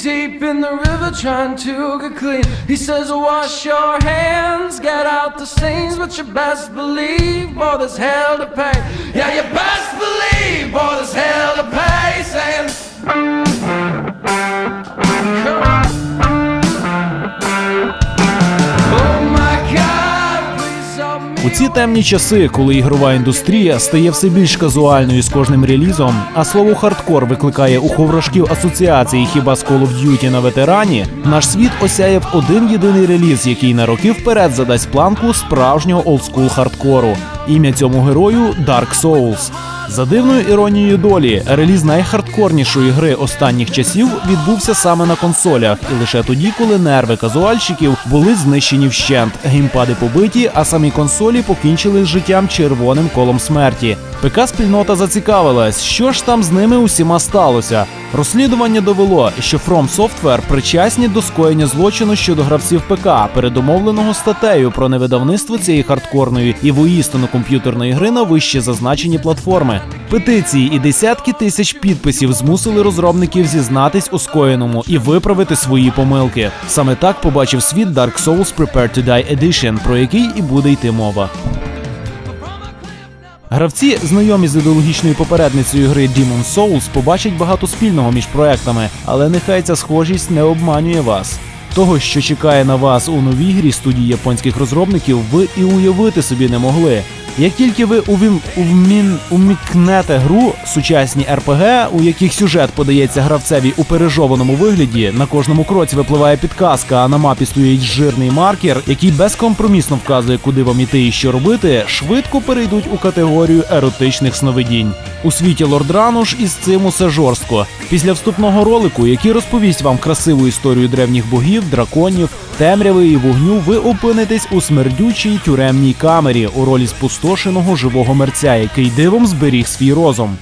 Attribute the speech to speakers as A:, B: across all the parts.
A: deep in the river trying to get clean. He says, Wash your hands, get out the stains, but you best believe, boy, there's hell to pay. Yeah, you best believe, boy, there's hell to pay. Saying, Come on.
B: У ці темні часи, коли ігрова індустрія стає все більш казуальною з кожним релізом, а слово хардкор викликає у ховрашків асоціації хіба з Call of Duty на ветерані, наш світ осяяв один єдиний реліз, який на роки вперед задасть планку справжнього олдскул хардкору. Ім'я цьому герою Dark Souls. За дивною іронією долі, реліз найхардкорнішої гри останніх часів відбувся саме на консолях, і лише тоді, коли нерви казуальщиків були знищені вщент, геймпади побиті, а самі консолі покінчили з життям червоним колом смерті. ПК спільнота зацікавилась, що ж там з ними усіма сталося. Розслідування довело, що From Software причасні до скоєння злочину щодо гравців ПК, передумовленого статтею про невидавництво цієї хардкорної і воїстину комп'ютерної гри на вище зазначені платформи. Петиції і десятки тисяч підписів змусили розробників зізнатись у скоєному і виправити свої помилки. Саме так побачив світ Dark Souls Prepare to Die Edition, про який і буде йти мова. Гравці, знайомі з ідеологічною попередницею гри Demon's Souls, побачать багато спільного між проектами, але нехай ця схожість не обманює вас. Того, що чекає на вас у новій грі студії японських розробників, ви і уявити собі не могли. Як тільки ви увім... увмін... умікнете гру сучасні РПГ, у яких сюжет подається гравцеві у пережованому вигляді, на кожному кроці випливає підказка, а на мапі стоїть жирний маркер, який безкомпромісно вказує, куди вам іти і що робити, швидко перейдуть у категорію еротичних сновидінь. У світі Лордрану ж із цим усе жорстко. Після вступного ролику, який розповість вам красиву історію древніх богів, драконів, темряви і вогню, ви опинитесь у смердючій тюремній камері у ролі спустошеного живого мерця, який дивом зберіг свій розум.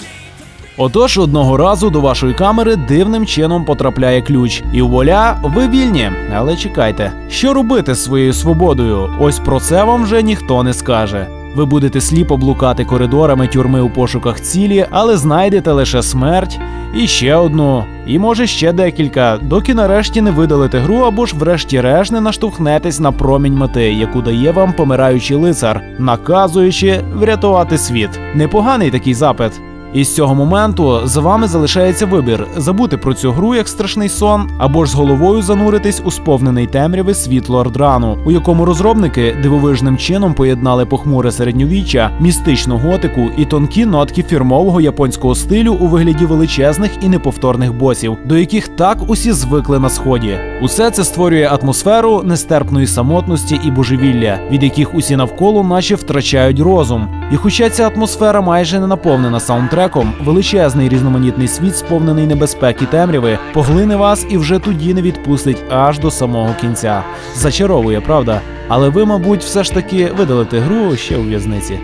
B: Отож, одного разу до вашої камери дивним чином потрапляє ключ, і вуаля, ви вільні. Але чекайте, що робити з своєю свободою? Ось про це вам вже ніхто не скаже. Ви будете сліпо блукати коридорами тюрми у пошуках цілі, але знайдете лише смерть і ще одну, і може ще декілька, доки нарешті не видалите гру або ж врешті-решт не наштовхнетесь на промінь мети, яку дає вам помираючий лицар, наказуючи врятувати світ. Непоганий такий запит. І з цього моменту за вами залишається вибір забути про цю гру як страшний сон, або ж з головою зануритись у сповнений темряви світ Лордрану, у якому розробники дивовижним чином поєднали похмуре середньовіччя, містичну готику і тонкі нотки фірмового японського стилю у вигляді величезних і неповторних босів, до яких так усі звикли на сході. Усе це створює атмосферу нестерпної самотності і божевілля, від яких усі навколо наче втрачають розум. І хоча ця атмосфера майже не наповнена саундтреком, величезний різноманітний світ, сповнений небезпеки темряви, поглине вас і вже тоді не відпустить аж до самого кінця. Зачаровує, правда? Але ви, мабуть, все ж таки видалите гру ще у в'язниці.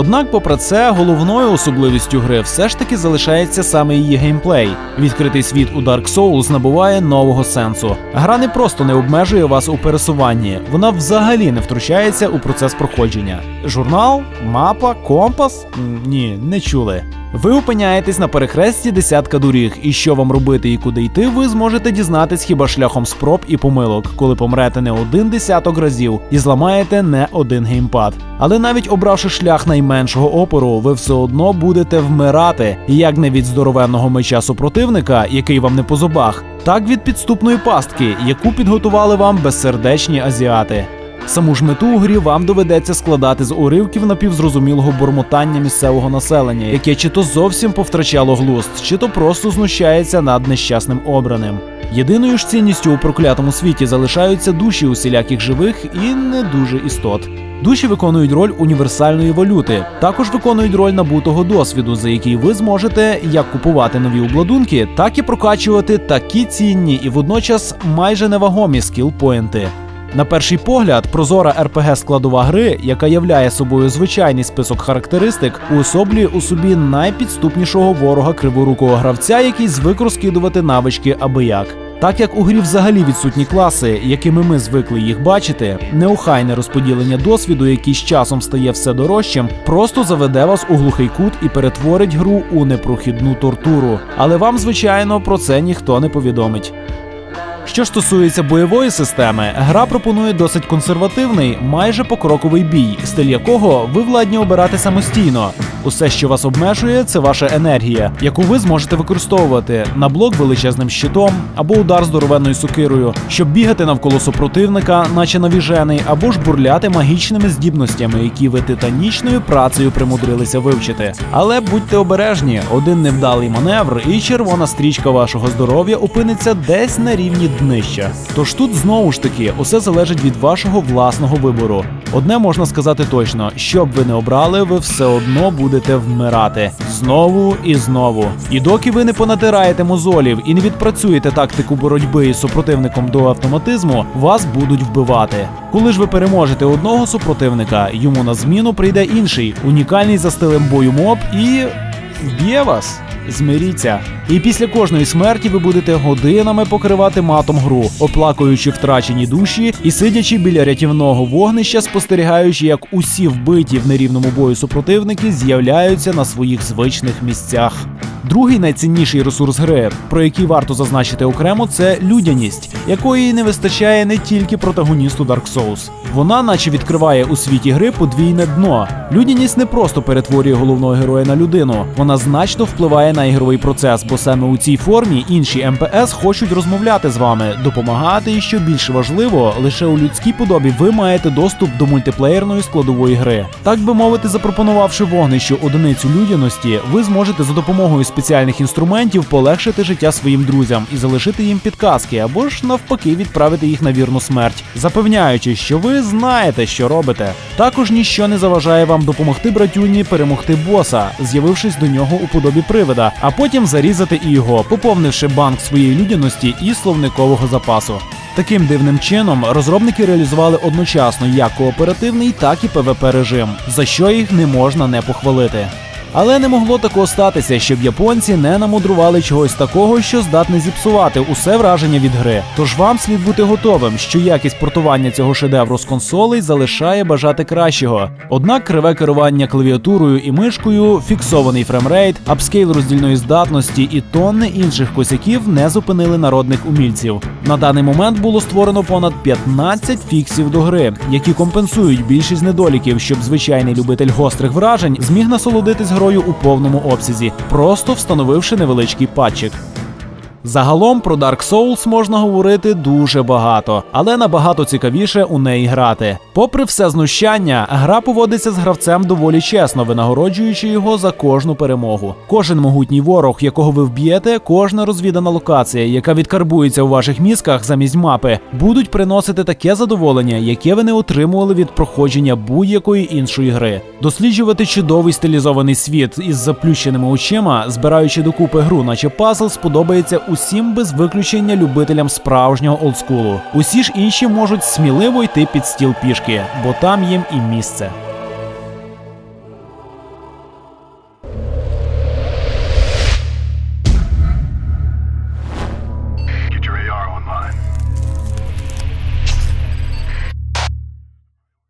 B: Однак, попри це, головною особливістю гри все ж таки залишається саме її геймплей. Відкритий світ у Dark Souls набуває нового сенсу. Гра не просто не обмежує вас у пересуванні, вона взагалі не втручається у процес проходження. Журнал, мапа, компас? Ні, не чули. Ви опиняєтесь на перехресті десятка доріг, і що вам робити і куди йти, ви зможете дізнатись хіба шляхом спроб і помилок, коли помрете не один десяток разів і зламаєте не один геймпад. Але навіть обравши шлях найменшого опору, ви все одно будете вмирати, як не від здоровенного меча супротивника, який вам не по зубах, так від підступної пастки, яку підготували вам безсердечні азіати. Саму ж мету у грі вам доведеться складати з уривків напівзрозумілого бормотання місцевого населення, яке чи то зовсім повтрачало глузд, чи то просто знущається над нещасним обраним. Єдиною ж цінністю у проклятому світі залишаються душі усіляких живих і не дуже істот. Душі виконують роль універсальної валюти, також виконують роль набутого досвіду, за який ви зможете як купувати нові обладунки, так і прокачувати такі цінні і водночас майже невагомі скіл-поінти. На перший погляд, прозора rpg складова гри, яка являє собою звичайний список характеристик, уособлює у собі найпідступнішого ворога криворукого гравця, який звик розкидувати навички аби як. Так як у грі взагалі відсутні класи, якими ми звикли їх бачити, неохайне розподілення досвіду, який з часом стає все дорожчим, просто заведе вас у глухий кут і перетворить гру у непрохідну тортуру. Але вам, звичайно, про це ніхто не повідомить. Що стосується бойової системи, гра пропонує досить консервативний, майже покроковий бій, стиль якого ви владні обирати самостійно. Усе, що вас обмежує, це ваша енергія, яку ви зможете використовувати на блок величезним щитом або удар здоровенною сокирою, щоб бігати навколо супротивника, наче навіжений, або ж бурляти магічними здібностями, які ви титанічною працею примудрилися вивчити. Але будьте обережні, один невдалий маневр, і червона стрічка вашого здоров'я опиниться десь на рівні днища. Тож тут знову ж таки усе залежить від вашого власного вибору. Одне можна сказати точно: що б ви не обрали, ви все одно будете вмирати знову і знову. І доки ви не понатираєте мозолів і не відпрацюєте тактику боротьби із супротивником до автоматизму, вас будуть вбивати. Коли ж ви переможете одного супротивника, йому на зміну прийде інший, унікальний за стилем бою моб і вб'є вас. Змиріться. І після кожної смерті ви будете годинами покривати матом гру, оплакуючи втрачені душі і сидячи біля рятівного вогнища, спостерігаючи, як усі вбиті в нерівному бою супротивники з'являються на своїх звичних місцях. Другий найцінніший ресурс гри, про який варто зазначити окремо, це людяність, якої не вистачає не тільки протагоністу Dark Souls. Вона, наче відкриває у світі гри подвійне дно. Людяність не просто перетворює головного героя на людину, вона значно впливає на ігровий процес, бо саме у цій формі інші МПС хочуть розмовляти з вами, допомагати, і що більше важливо, лише у людській подобі ви маєте доступ до мультиплеєрної складової гри. Так би мовити, запропонувавши вогнищу одиницю людяності, ви зможете за допомогою спеціальних інструментів полегшити життя своїм друзям і залишити їм підказки, або ж навпаки відправити їх на вірну смерть, запевняючи, що ви знаєте, що робите. Також ніщо не заважає вам допомогти братюні перемогти боса, з'явившись до нього у подобі привида, а потім зарізати і його, поповнивши банк своєї людяності і словникового запасу. Таким дивним чином розробники реалізували одночасно як кооперативний, так і ПВП режим, за що їх не можна не похвалити. Але не могло такого статися, щоб японці не намудрували чогось такого, що здатне зіпсувати усе враження від гри. Тож вам слід бути готовим, що якість портування цього шедевру з консолей залишає бажати кращого. Однак криве керування клавіатурою і мишкою, фіксований фремрейт, апскейл роздільної здатності і тонни інших косяків не зупинили народних умільців. На даний момент було створено понад 15 фіксів до гри, які компенсують більшість недоліків, щоб звичайний любитель гострих вражень зміг насолодитись грою у повному обсязі, просто встановивши невеличкий патчик. Загалом про Dark Souls можна говорити дуже багато, але набагато цікавіше у неї грати. Попри все знущання, гра поводиться з гравцем доволі чесно, винагороджуючи його за кожну перемогу. Кожен могутній ворог, якого ви вб'єте, кожна розвідана локація, яка відкарбується у ваших мізках замість мапи, будуть приносити таке задоволення, яке ви не отримували від проходження будь-якої іншої гри. Досліджувати чудовий стилізований світ із заплющеними очима, збираючи докупи гру, наче пазл, сподобається усім без виключення любителям справжнього олдскулу. Усі ж інші можуть сміливо йти під стіл пішки, бо там їм і місце.